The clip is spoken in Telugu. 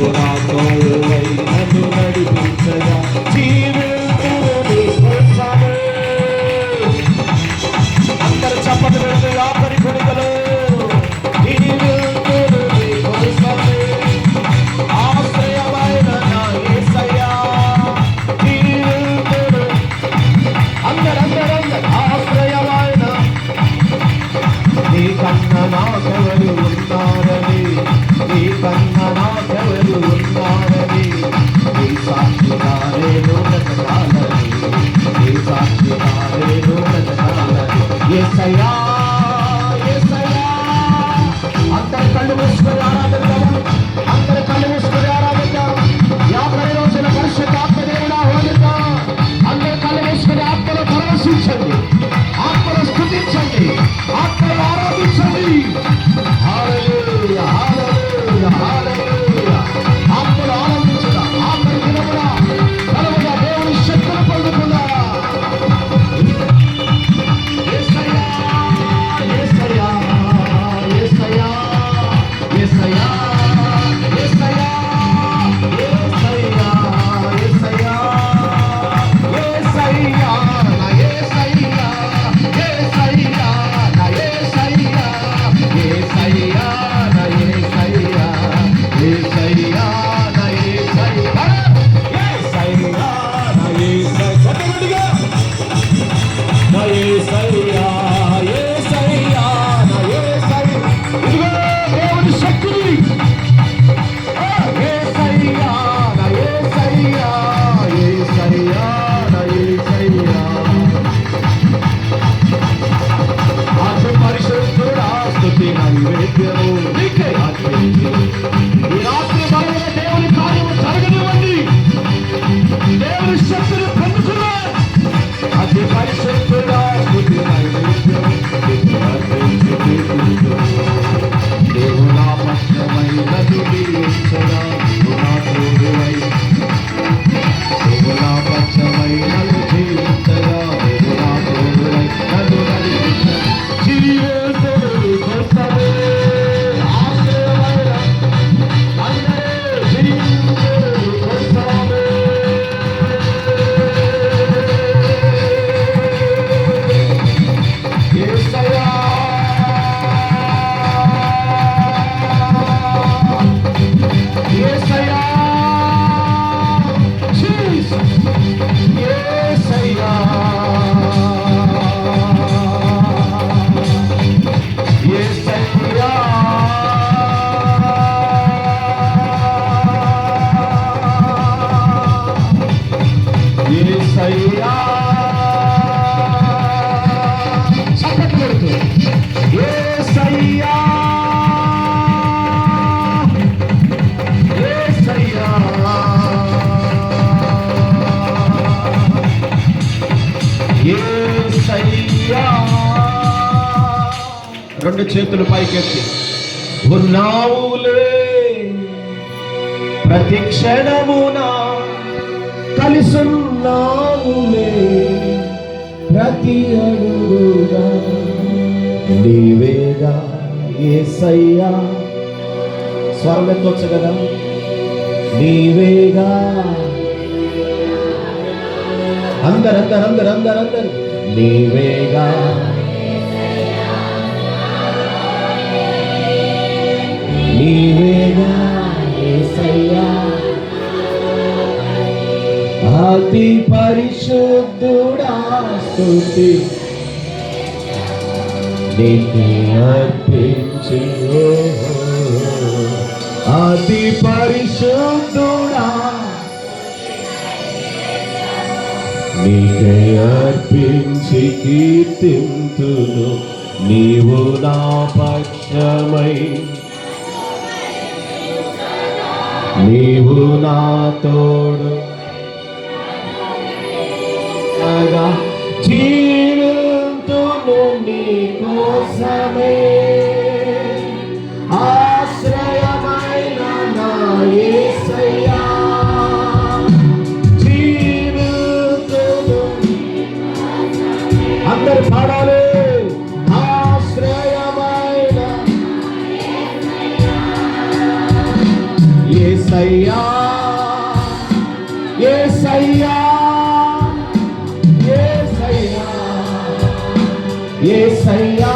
Hold on. బంధన రెండు చేతులు పైకెత్తి. ఉన్నావులే ప్రతి క్షణమునా కలిసున్నావులే ప్రతి అడుగుగా నీవేగా సయ్యా స్వరం ఎత్తవచ్చు కదా. నీవేగా అందరందరందరందరందరూ. నీవేగా. నీవేగా ఏసయ్యా. అతి పరిశుద్ధుడా స్థుతి. నీకు అర్పించి అతి పరిశుద్ధుడా. నీకే స్థుతింతును నీవు నా పక్షమై. నీవు నా తోడు. జీవంతును నీ కోసమై యేసయ్యా యేసయ్యా యేసయ్యా యేసయ్యా యేసయ్యా